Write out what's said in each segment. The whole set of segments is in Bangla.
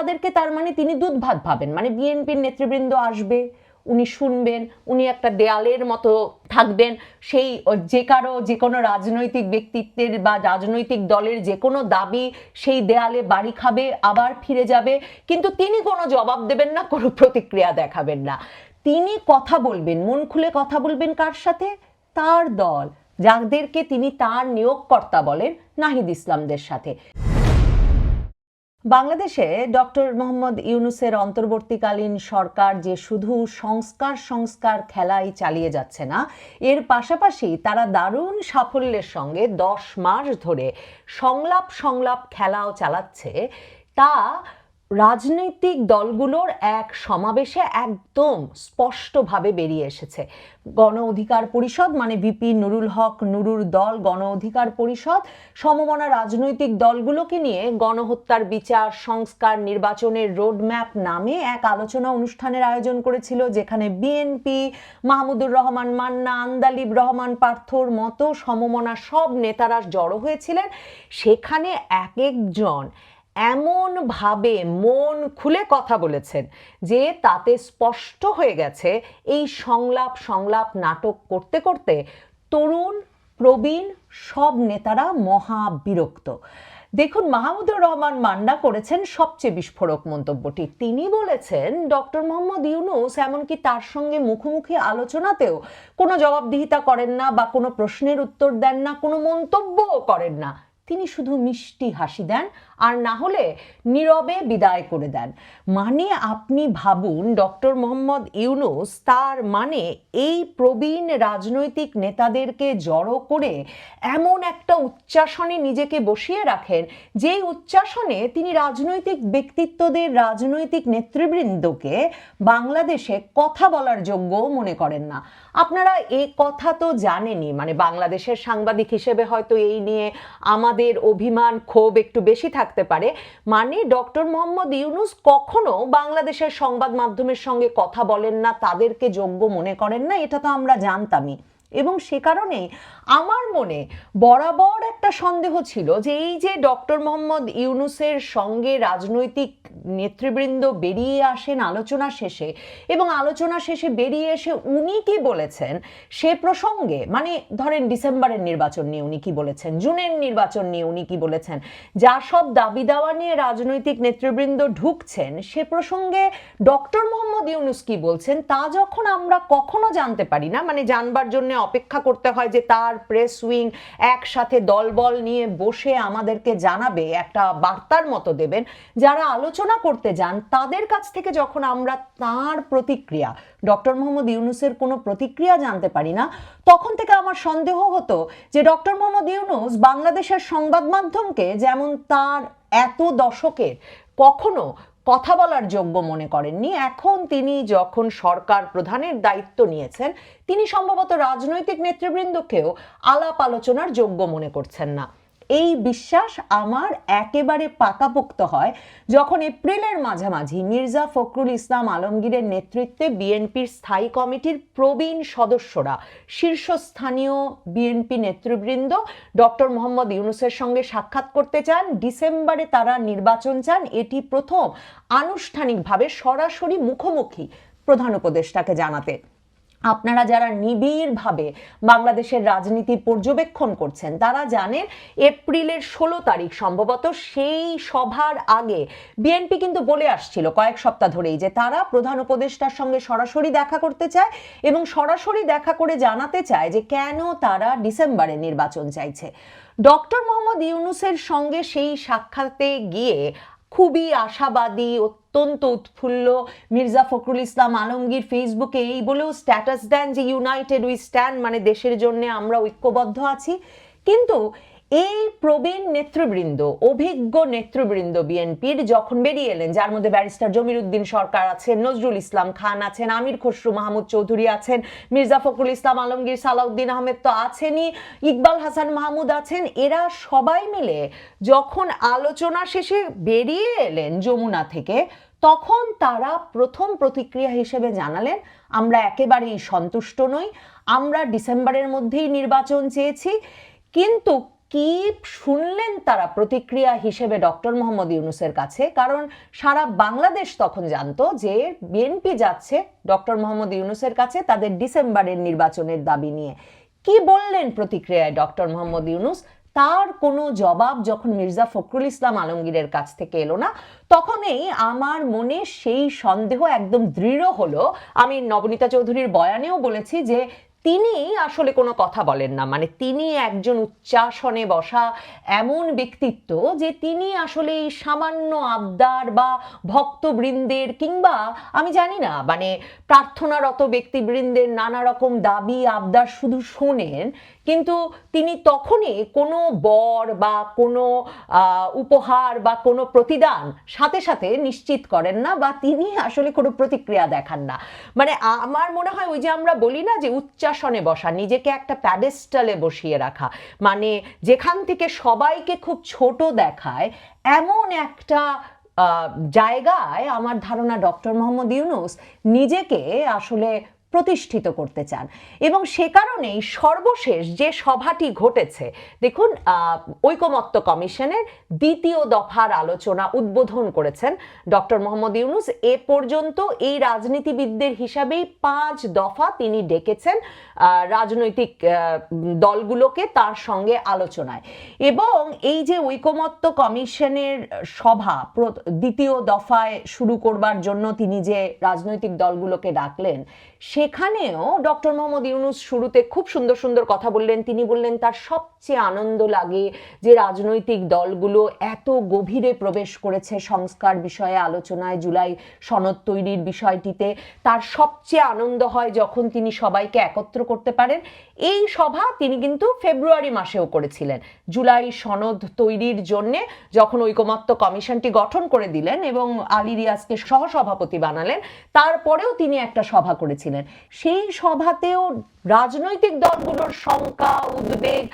তাদেরকে তার মানে তিনি দুধ ভাত ভাবেন। মানে বিএনপির নেতৃবৃন্দ আসবে, উনি শুনবেন, উনি একটা দেয়ালের মতো থাকবেন। সেই যে কারও যে কোনো রাজনৈতিক ব্যক্তিত্বের বা রাজনৈতিক দলের যে কোনো দাবি সেই দেয়ালে বাড়ি খাবে, আবার ফিরে যাবে। কিন্তু তিনি কোনো জবাব দেবেন না, কোনো প্রতিক্রিয়া দেখাবেন না। তিনি কথা বলবেন, মন খুলে কথা বলবেন কার সাথে? তার দল, যাদেরকে তিনি তার নিয়োগকর্তা বলেন, নাহিদ ইসলামদের সাথে। বাংলাদেশে ডক্টর মোহাম্মদ ইউনুসের অন্তর্বর্তীকালীন সরকার যে শুধু সংস্কার সংস্কার খেলাই চালিয়ে যাচ্ছে না, এর পাশাপাশি তারা দারুণ সাফল্যের সঙ্গে দশ মাস ধরে সংলাপ সংলাপ খেলাও চালাচ্ছে। তা রাজনৈতিক দলগুলোর এক সমাবেশে একদম স্পষ্টভাবে বেরিয়ে এসেছে। গণ অধিকার পরিষদ মানে বিপি নুরুল হক নুরুর দল গণ অধিকার পরিষদ সমমনা রাজনৈতিক দলগুলোকে নিয়ে গণহত্যার বিচার, সংস্কার, নির্বাচনের রোডম্যাপ নামে এক আলোচনা অনুষ্ঠানের আয়োজন করেছিল, যেখানে বিএনপি, মাহমুদুর রহমান মান্না, আন্দালিব রহমান পার্থর মতো সমমনা সব নেতারা জড়ো হয়েছিলেন। সেখানে এক একজন এমনভাবে মন খুলে কথা বলেছেন যে তাতে স্পষ্ট হয়ে গেছে এই সংলাপ সংলাপ নাটক করতে করতে তরুণ, প্রবীণ সব নেতারা মহা বিরক্ত দেখুন, মাহমুদুর রহমান মান্না করেছেন সবচেয়ে বিস্ফোরক মন্তব্যটি। তিনি বলেছেন, ডক্টর মোহাম্মদ ইউনুস এমনকি তার সঙ্গে মুখোমুখি আলোচনাতেও কোনো জবাবদিহিতা করেন না বা কোনো প্রশ্নের উত্তর দেন না, কোনো মন্তব্যও করেন না। তিনি শুধু মিষ্টি হাসি দেন আর না হলে নীরবে বিদায় করে দেন। মানে আপনি ভাবুন, ডক্টর মোহাম্মদ ইউনুস তার মানে এই প্রবীণ রাজনৈতিক নেতাদেরকে জড়ো করে এমন একটা উচ্চাসনে নিজেকে বসিয়ে রাখেন, যেই উচ্চাসনে তিনি রাজনৈতিক ব্যক্তিত্বদের, রাজনৈতিক নেতৃবৃন্দকে বাংলাদেশে কথা বলার যোগ্য মনে করেন না। আপনারা এ কথা তো জানেনই মানে বাংলাদেশের সাংবাদিক হিসেবে হয়তো এই নিয়ে আমাদের অভিমান ক্ষোভ একটু বেশি থাকতে পারে। মানে ডক্টর মোহাম্মদ ইউনুস কখনো বাংলাদেশের সংবাদ মাধ্যমের সঙ্গে কথা বলেন না, তাদেরকে যোগ্য মনে করেন না, এটা তো আমরা জানতামই। এবং সে কারণেই আমার মনে বরাবর একটা সন্দেহ ছিল যে এই যে ডক্টর মোহাম্মদ ইউনুসের সঙ্গে রাজনৈতিক নেতৃবৃন্দ বেরিয়ে আসেন আলোচনা শেষে এবং আলোচনা শেষে বেরিয়ে এসে উনি কি বলেছেন সে প্রসঙ্গে মানে ধরেন ডিসেম্বরের নির্বাচন নিয়ে উনি কি বলেছেন, জুনের নির্বাচন নিয়ে উনি কি বলেছেন, যা সব দাবি দাওয়া নিয়ে রাজনৈতিক নেতৃবৃন্দ ঢুকছেন, সে প্রসঙ্গে ডক্টর মোহাম্মদ ইউনুস কি বলছেন, তা যখন আমরা কখনো জানতে পারি না মানে জানবার জন্য অপেক্ষা করতে হয় যে তার প্রেস উইং একসাথে দলবল নিয়ে বসে আমাদেরকে জানাবে, একটা বার্তার মতো দেবেন, যারা আলোচনা করতে যান, তাদের কাছ থেকে যখন আমরা তার প্রতিক্রিয়া, ডক্টর মোহাম্মদ ইউনুসের কোনো প্রতিক্রিয়া জানতে পারি না, তখন থেকে আমার সন্দেহ হতো যে ডক্টর মোহাম্মদ ইউনুস বাংলাদেশের সংবাদ মাধ্যমকে যেমন তার এত দশকের কখনো কথা বলার যোগ্য মনে করেননি, এখন তিনি যখন সরকার প্রধানের দায়িত্ব নিয়েছেন, তিনি সম্ভবত রাজনৈতিক নেতৃবৃন্দকেও আলাপ আলোচনার যোগ্য মনে করছেন না। এই বিশ্বাস আমার একেবারে পাকাপোক্ত হয় যখন এপ্রিলের মাঝামাঝি মির্জা ফখরুল ইসলাম আলমগীরের নেতৃত্বে বিএনপির স্থায়ী কমিটির প্রবীণ সদস্যরা শীর্ষস্থানীয় বিএনপি নেতৃবৃন্দ ডক্টর মোহাম্মদ ইউনুসের সঙ্গে সাক্ষাৎ করতে চান। ডিসেম্বরে তারা নির্বাচন চান। এটি প্রথম আনুষ্ঠানিকভাবে সরাসরি মুখোমুখি প্রধান উপদেষ্টাকে জানাতে। আপনারা যারা নিবিড়ভাবে বাংলাদেশের রাজনীতি পর্যবেক্ষণ করছেন, তারা জানেন এপ্রিলের ষোলো তারিখ সম্ভবত সেই সভার আগে বিএনপি কিন্তু বলে আসছিল কয়েক সপ্তাহ ধরেই যে তারা প্রধান উপদেষ্টার সঙ্গে সরাসরি দেখা করতে চায় এবং সরাসরি দেখা করে জানাতে চায় যে কেন তারা ডিসেম্বরে নির্বাচন চাইছে। ডক্টর মোহাম্মদ ইউনুসের সঙ্গে সেই সাক্ষাতে গিয়ে খুবই আশাবাদী, অত্যন্ত উৎফুল্ল মির্জা ফখরুল ইসলাম আলমগীর ফেসবুকে এই বলেও স্ট্যাটাস দেন যে ইউনাইটেড উই স্ট্যান্ড মানে দেশের জন্য আমরা ঐক্যবদ্ধ আছি। কিন্তু এই প্রবীণ নেতৃবৃন্দ, অভিজ্ঞ নেতৃবৃন্দ বিএনপির যখন বেরিয়ে এলেন, যার মধ্যে ব্যারিস্টার জমির উদ্দিন সরকার আছেন, নজরুল ইসলাম খান আছেন, আমির খসরু মাহমুদ চৌধুরী আছেন, মির্জা ফখরুল ইসলাম আলমগীর সালাউদ্দিন আহমেদ তো আছেনই, ইকবাল হাসান মাহমুদ আছেন, এরা সবাই মিলে যখন আলোচনা শেষে বেরিয়ে এলেন যমুনা থেকে, তখন তারা প্রথম প্রতিক্রিয়া হিসেবে জানালেন, আমরা একেবারেই সন্তুষ্ট নই, আমরা ডিসেম্বরের মধ্যেই নির্বাচন চেয়েছি, কিন্তু কি শুনলেন তারা প্রতিক্রিয়া হিসেবে ডক্টর মোহাম্মদ ইউনুসের কাছে? কারণ সারা বাংলাদেশ তখন জানতো যে বিএনপি যাচ্ছে ডক্টর মোহাম্মদ ইউনুসের কাছে তাদের ডিসেম্বরের নির্বাচনের দাবি নিয়ে। কি বললেন প্রতিক্রিয়ায় ডক্টর মোহাম্মদ ইউনুস? তার কোনো জবাব যখন মির্জা ফখরুল ইসলাম আলমগীরের কাছ থেকে এলো না, তখনই আমার মনে সেই সন্দেহ একদম দৃঢ় হলো। আমি নবনীতা চৌধুরীর বয়ানেও বলেছি যে তিনি আসলে কোনো কথা বলেন না। মানে তিনি একজন উচ্চাসনে বসা এমন ব্যক্তিত্ব যে তিনি আসলে এই সামান্য আবদার বা ভক্তবৃন্দের কিংবা আমি জানি না মানে প্রার্থনারত ব্যক্তিবৃন্দের নানা রকম দাবি, আবদার শুধু শোনেন কিন্তু তিনি তখনই কোনো বর বা কোনো উপহার বা কোনো প্রতিদান সাথে সাথে নিশ্চিত করেন না বা তিনি আসলে কোনো প্রতিক্রিয়া দেখান না। মানে আমার মনে হয় ওই যে আমরা বলি না যে উচ্চাসনে বসা, নিজেকে একটা প্যাডেস্টালে বসিয়ে রাখা। মানে যেখান থেকে সবাইকে খুব ছোট দেখায়, এমন একটা জায়গায় আমার ধারণা ডক্টর মোহাম্মদ ইউনুস নিজেকে আসলে প্রতিষ্ঠিত করতে চান। এবং সে কারণেই সর্বশেষ যে সভাটি ঘটেছে, দেখুন ঐকমত্য কমিশনের দ্বিতীয় দফার আলোচনা উদ্বোধন করেছেন ডক্টর মোহাম্মদ ইউনুস। এ পর্যন্ত এই রাজনীতিবিদদের হিসাবেই পাঁচ দফা তিনি ডেকেছেন রাজনৈতিক দলগুলোকে তার সঙ্গে আলোচনায়। এবং এই যে ঐকমত্য কমিশনের সভা দ্বিতীয় দফায় শুরু করবার জন্য তিনি যে রাজনৈতিক দলগুলোকে ডাকলেন সেখানেও ডক্টর মোহাম্মদ ইউনুস শুরুতে খুব সুন্দর সুন্দর কথা বললেন। তিনি বললেন, তার সবচেয়ে আনন্দ লাগে যে রাজনৈতিক দলগুলো এত গভীরে প্রবেশ করেছে সংস্কার বিষয়ে আলোচনায় জুলাই সনদ তৈরির বিষয়টিতে। তার সবচেয়ে আনন্দ হয় যখন তিনি সবাইকে একত্র করতে পারেন। এই সভা তিনি কিন্তু ফেব্রুয়ারি মাসেও করেছিলেন। জুলাই সনদ তৈরির জন্য যখন ঐকমত্য কমিশনটি গঠন করে দিলেন এবং আলী রিয়াজকে সহসভাপতি বানালেন, তারপরেও তিনি একটা সভা করেছিলেন। সেই সভাতেও রাজনৈতিক দলগুলোর শঙ্কা, উদ্বেগ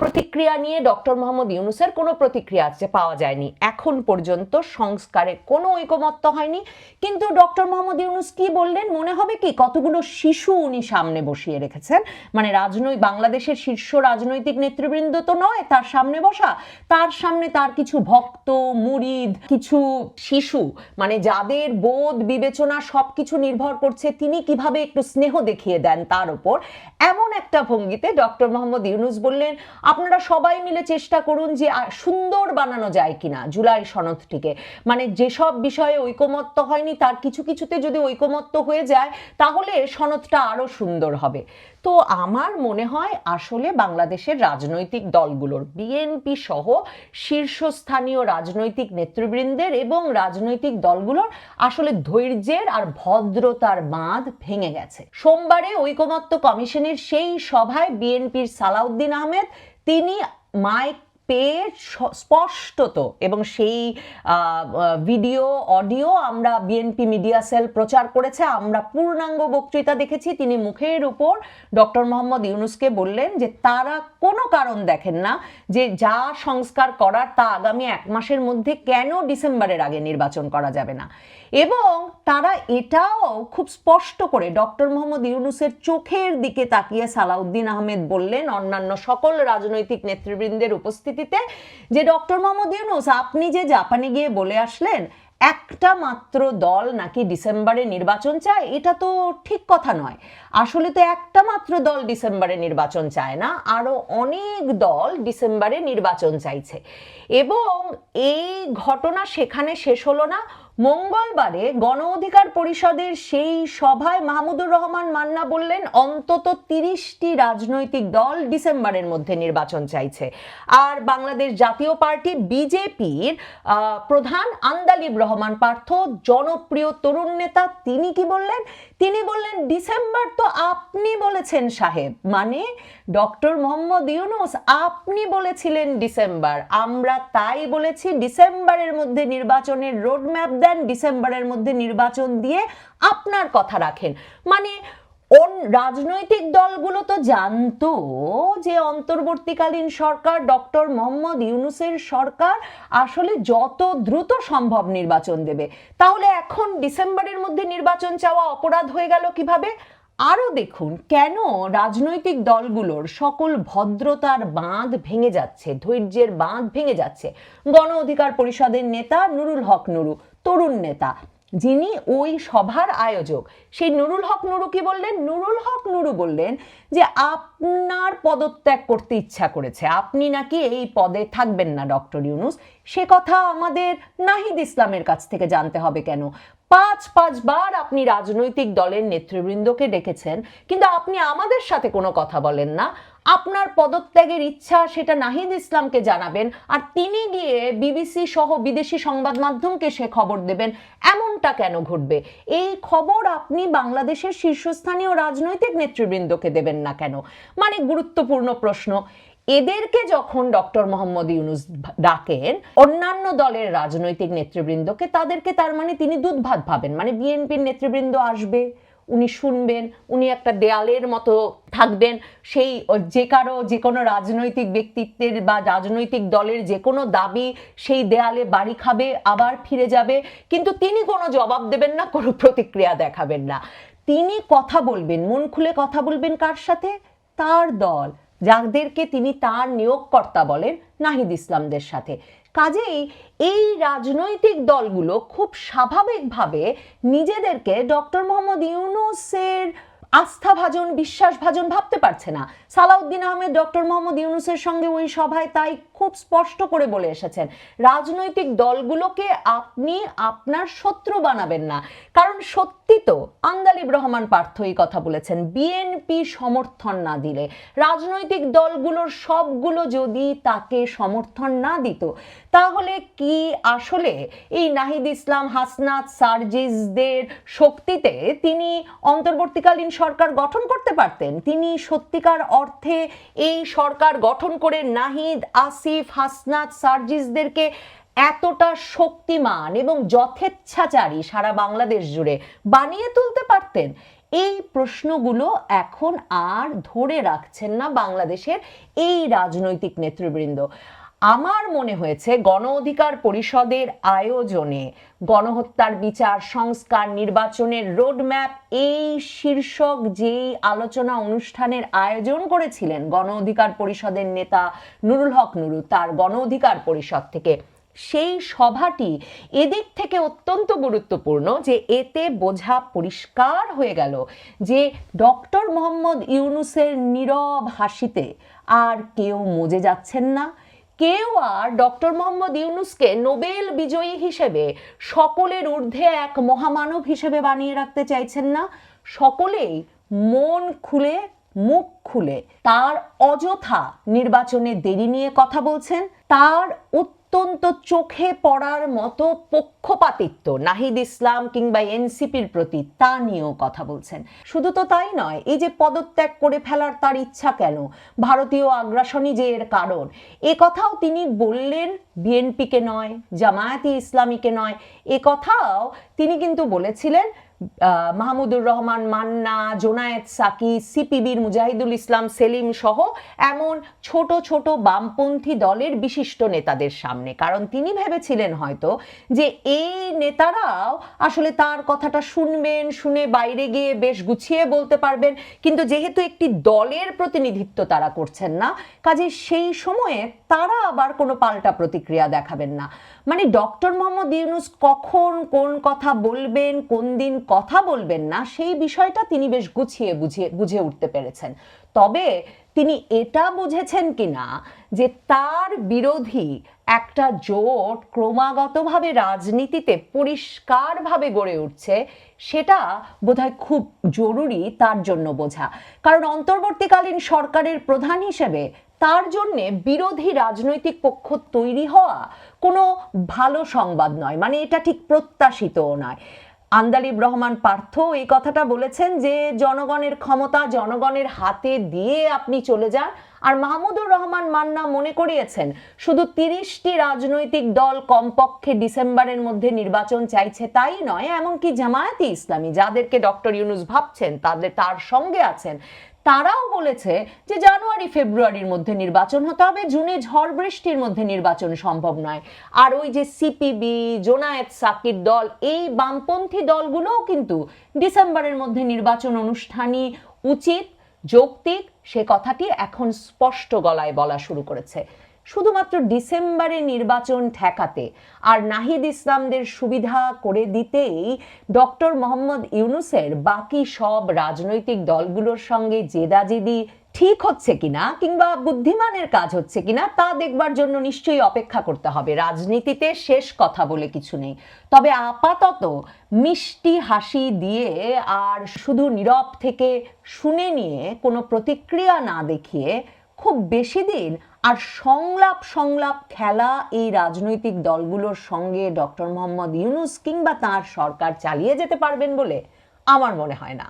প্রতিক্রিয়া নিয়ে ডক্টর মোহাম্মদ ইউনুসের কোনো প্রতিক্রিয়া আছে পাওয়া যায়নি। এখন পর্যন্ত সংস্কারে কোনো ঐকমত্য হয়নি। কিন্তু ডক্টর মোহাম্মদ ইউনুস কি বললেন? মনে হবে কি, কতগুলো শিশু উনি সামনে বসিয়ে রেখেছেন? মানে রাজনৈতিক বাংলাদেশের শীর্ষ রাজনৈতিক নেতৃবৃন্দ তো নয়, তার সামনে বসা। তার সামনে তার কিছু ভক্ত, মুরিদ, কিছু শিশু মানে যাদের বোধ, বিবেচনা সবকিছু নির্ভর করছে, তিনি কীভাবে একটু স্নেহ দেখিয়ে দেন তার উপর। এমন একটা ভঙ্গিতে ডক্টর মোহাম্মদ ইউনুস বললেন, আপনারা সবাই মিলে চেষ্টা করুন যে সুন্দর বানানো যায় কিনা জুলাই সনদটিকে। মানে যেসব বিষয়ে ঐকমত্য হয়নি, তার কিছু কিছুতে যদি ঐকমত্য হয়ে যায়, তাহলে সনদটা আরও সুন্দর হবে। তো আমার মনে হয় আসলে বাংলাদেশের রাজনৈতিক দলগুলোর, বিএনপি সহ শীর্ষস্থানীয় রাজনৈতিক নেতৃবৃন্দের এবং রাজনৈতিক দলগুলোর আসলে ধৈর্যের আর ভদ্রতার বাঁধ ভেঙে গেছে। সোমবারে ঐকমত্য কমিশনের সেই সভায় বিএনপির সালাউদ্দিন আহমেদ তিনি মাইক পেয়ে স্পষ্টত এবং সেই ভিডিও অডিও আমরা বিএনপি মিডিয়া সেল প্রচার করেছে। আমরা পূর্ণাঙ্গ বক্তৃতা দেখেছি। তিনি মুখের উপর ডক্টর মোহাম্মদ ইউনুসকে বললেন যে, তারা কোনো কারণ দেখেন না যে, যা সংস্কার করার তা আগামী এক মাসের মধ্যে কেন ডিসেম্বরের আগে নির্বাচন করা যাবে না? এবং তারা এটাও খুব স্পষ্ট করে ডক্টর মোহাম্মদ ইউনুসের চোখের দিকে তাকিয়ে সালাউদ্দিন আহমেদ বললেন, অন্যান্য সকল রাজনৈতিক নেতৃবৃন্দের উপস্থিতিতে যে ডক্টর মোহাম্মদ ইউনুস, আপনি যে জাপানে গিয়ে বলে আসলেন, একটা মাত্র দল নাকি ডিসেম্বরে নির্বাচন চায়, এটা তো ঠিক কথা নয়। আসলে তো একটা মাত্র দল ডিসেম্বরে নির্বাচন চায় না আরও অনেক দল ডিসেম্বরে নির্বাচন চাইছে। এবং এই ঘটনা সেখানে শেষ হলো না মঙ্গলবারে গণ অধিকার পরিষদের সেই সভায় মাহমুদুর রহমান মান্না বললেন, অন্তত তিরিশটি রাজনৈতিক দল ডিসেম্বরের মধ্যে নির্বাচন চাইছে। আর বাংলাদেশ জাতীয় পার্টি, বিজেপির প্রধান আন্দালিব রহমান পার্থ, জনপ্রিয় তরুণ নেতা তিনি কি বললেন? তিনি বললেন, ডিসেম্বর তো আপনি বলেছেন সাহেব। মানে ডক্টর মোহাম্মদ ইউনুস আপনি বলেছিলেন ডিসেম্বর। আমরা তাই বলেছি, ডিসেম্বরের মধ্যে নির্বাচনের রোডম্যাপ দেন, ডিসেম্বরের মধ্যে নির্বাচন দিয়ে আপনার কথা রাখেন। মানে রাজনৈতিক দলগুলো তো জানতো যে অন্তর্বর্তীকালীন সরকার ডক্টর মোহাম্মদ ইউনুসের সরকার আসলে যত দ্রুত সম্ভব নির্বাচন দেবে। তাহলে এখন ডিসেম্বরের মধ্যে নির্বাচন চাওয়া অপরাধ হয়ে গেল কীভাবে? আরও দেখুন, কেন রাজনৈতিক দলগুলোর সকল ভদ্রতার বাঁধ ভেঙে যাচ্ছে, ধৈর্যের বাঁধ ভেঙে যাচ্ছে? গণ অধিকার পরিষদের নেতা নুরুল হক নুরু, তরুণ নেতা। যিনি ওই সভার আয়োজক, সেই নুরুল হক নুরু কি বললেন? নুরুল হক নুরু বললেন যে আপনার পদত্যাগ করতে ইচ্ছা করেছে। আপনি নাকি এই পদে থাকবেন না, ডক্টর ইউনুস। সে কথা আমাদের নাহিদ ইসলামের কাছ থেকে জানতে হবে কেন? পাঁচ, পাঁচবার আপনি রাজনৈতিক দলের নেতৃবৃন্দকে ডেকেছেন, কিন্তু আপনি আমাদের সাথে কোনো কথা বলেন না। আপনার পদত্যাগের ইচ্ছা সেটা নাহিদ ইসলামকে জানাবেন আর তিনি গিয়ে বিবিসি সহ বিদেশি সংবাদ মাধ্যমকে সে খবর দেবেন। এমনটা কেন ঘটবে? এই খবর আপনি বাংলাদেশের শীর্ষস্থানীয় রাজনৈতিক নেতৃবৃন্দকে দেবেন না কেন? মানে গুরুত্বপূর্ণ প্রশ্ন। এদেরকে যখন ডক্টর মোহাম্মদ ইউনুস ডাকেন, অন্যান্য দলের রাজনৈতিক নেতৃবৃন্দকে, তাদেরকে তার মানে তিনি দুধ ভাত ভাবেন। মানে বিএনপির নেতৃবৃন্দ আসবে। উনি শুনবেন, উনি একটা দেয়ালের মতো থাকবেন। সেই, যে কারও যে কোনো রাজনৈতিক ব্যক্তিত্বের বা রাজনৈতিক দলের যে কোনো দাবি সেই দেয়ালে বাড়ি খাবে, আবার ফিরে যাবে। কিন্তু তিনি কোনো জবাব দেবেন না, কোনো প্রতিক্রিয়া দেখাবেন না। তিনি কথা বলবেন, মন খুলে কথা বলবেন কার সাথে? তার দল। যাদেরকে তিনি তার নিয়োগকর্তা বলেন নাহিদ ইসলামদের সাথে। কাজেই এই রাজনৈতিক দলগুলো খুব স্বাভাবিকভাবে নিজেদেরকে ডক্টর মোহাম্মদ ইউনুসের আস্থাভাজন বিশ্বাসভাজন ভাবতে পারছে না। সালাউদ্দিন আহমেদ, ডক্টর মোহাম্মদ ইউনুসের সঙ্গে ওই সভায় তাই খুব স্পষ্ট করে বলে এসেছেন, রাজনৈতিক দলগুলোকে আপনি আপনার শত্রু বানাবেন না। কারণ সত্যি তো আন্দালিব রহমান পার্থ এই কথা বলেছেন, বিএনপি সমর্থন না দিলে। রাজনৈতিক দলগুলোর সবগুলো যদি তাকে সমর্থন না দিত, তাহলে কি আসলে এই নাহিদ ইসলাম, হাসনাত, সার্জিসদের শক্তিতে তিনি অন্তর্বর্তীকালীন সরকার গঠন করতে পারতেন, তিনি সত্যিকার অর্থে এই সরকার গঠন করে নাহিদ, আসিফ, হাসনাত, সার্জিসদেরকে এতটা শক্তিমান এবং যথেচ্ছাচারী সারা বাংলাদেশ জুড়ে বানিয়ে তুলতে পারতেন। এই প্রশ্নগুলো এখন আর ধরে রাখছেন না বাংলাদেশের এই রাজনৈতিক নেতৃবৃন্দ। আমার মনে হয়েছে গণ অধিকার পরিষদের আয়োজনে গণহত্যার বিচার, সংস্কার, নির্বাচনের রোডম্যাপ, এই শীর্ষক যেই আলোচনা অনুষ্ঠানের আয়োজন করেছিলেন গণ অধিকার পরিষদের নেতা নুরুল হক নুরু, তার গণ অধিকার পরিষদ থেকে, সেই সভাটি এদিক থেকে অত্যন্ত গুরুত্বপূর্ণ যে এতে বোঝা পরিষ্কার হয়ে গেল যে ডক্টর মোহাম্মদ ইউনুসের নীরব হাসিতে আর কেউ মজে যাচ্ছেন না। কেউ আর ডক্টর মোহাম্মদ ইউনুসকে নোবেল বিজয়ী হিসেবে সকলের ঊর্ধ্বে এক মহামানব হিসেবে বানিয়ে রাখতে চাইছেন না। সকলেই মন খুলে, মুখ খুলে তার অযথা নির্বাচনে দেরি নিয়ে কথা বলছেন। তার অত্যন্ত চোখে পড়ার মতো পক্ষপাতিত্ব নাহিদ ইসলাম কিংবা এনসিপির প্রতি তা নিয়েও কথা বলছেন। শুধু তো তাই নয়, এই যে পদত্যাগ করে ফেলার তার ইচ্ছা কেন? ভারতীয় আগ্রাসনই যে এর কারণ। এ কথাও তিনি বললেন, বিএনপিকে নয়, জামায়াতি ইসলামীকে নয়। এ কথাও তিনি কিন্তু বলেছিলেন মাহমুদুর রহমান, মান্না, জোনায়েদ সাকি, সিপিবির মুজাহিদুল ইসলাম, সেলিম সহ এমন ছোট ছোট বামপন্থী দলের বিশিষ্ট নেতাদের সামনে। কারণ তিনি ভেবেছিলেন হয়তো যে এই নেতারাও আসলে তার কথাটা শুনবেন, শুনে বাইরে গিয়ে বেশ গুছিয়ে বলতে পারবেন। কিন্তু যেহেতু একটি দলের প্রতিনিধিত্ব তারা করছেন না কাজে সেই সময়ে তারা আবার কোনো পাল্টা প্রতিক্রিয়া দেখাবেন না। মানে ডক্টর মোহাম্মদ ইউনুস কখন কোন কথা বলবেন, কোন দিন কথা বলবেন না, সেই বিষয়টা তিনি বেশ গুছিয়ে বুঝিয়ে বুঝে উঠতে পেরেছেন। তবে তিনি এটা বুঝেছেন কিনা যে তার বিরোধী একটা জোট ক্রমাগতভাবে রাজনীতিতে পরিষ্কারভাবে গড়ে উঠছে, সেটা বোধহয় খুব জরুরি তার জন্য বোঝা। কারণ অন্তর্বর্তীকালীন সরকারের প্রধান হিসেবে তার জন্যে বিরোধী রাজনৈতিক পক্ষ তৈরি হওয়া কোনো ভালো সংবাদ নয়। মানে এটা ঠিক প্রত্যাশিতও নয়। আন্দালিব রহমান পার্থ এই কথাটা বলেছেন যে, জনগণের ক্ষমতা জনগণের হাতে দিয়ে আপনি চলে যান। আর মাহমুদুর রহমান মান্না মনে করিয়েছেন, শুধু তিরিশটি রাজনৈতিক দল কমপক্ষে ডিসেম্বরের মধ্যে নির্বাচন চাইছে তাই নয়, এমনকি জামায়াতি ইসলামী, যাদেরকে ডক্টর ইউনুস ভাবছেন, তাদের, তার সঙ্গে আছেন তারাও বলেছে যে জানুয়ারি, ফেব্রুয়ারির মধ্যে নির্বাচন হতে হবে, জুনে ঝড় বৃষ্টির মধ্যে নির্বাচন সম্ভব নয়। আর ওই যে সিপিবি জোনায়েত সাকির দল, এই বামপন্থী দলগুলোও কিন্তু ডিসেম্বরের মধ্যে নির্বাচন অনুষ্ঠানই উচিত, যৌক্তিক, সে কথাটি এখন স্পষ্ট গলায় বলা শুরু করেছে। শুধুমাত্র ডিসেম্বরে নির্বাচন ঠেকাতে আর নাহিদ ইসলামদের সুবিধা করে দিতেই ডক্টর মোহাম্মদ ইউনুসের বাকি সব রাজনৈতিক দলগুলোর সঙ্গে জেদাজেদি ঠিক হচ্ছে কিনা কিংবা বুদ্ধিমানের কাজ হচ্ছে কিনা তা দেখবার জন্য নিশ্চয়ই অপেক্ষা করতে হবে। রাজনীতিতে শেষ কথা বলে কিছু নেই। তবে আপাতত মিষ্টি হাসি দিয়ে আর শুধু নীরব থেকে শুনে নিয়ে কোনো প্রতিক্রিয়া না দেখিয়ে খুব বেশি দিন আর সংলাপ সংলাপ খেলা এই রাজনৈতিক দলগুলোর সঙ্গে ডক্টর মোহাম্মদ ইউনুস কিংবা তার সরকার চালিয়ে যেতে পারবেন বলে আমার মনে হয় না।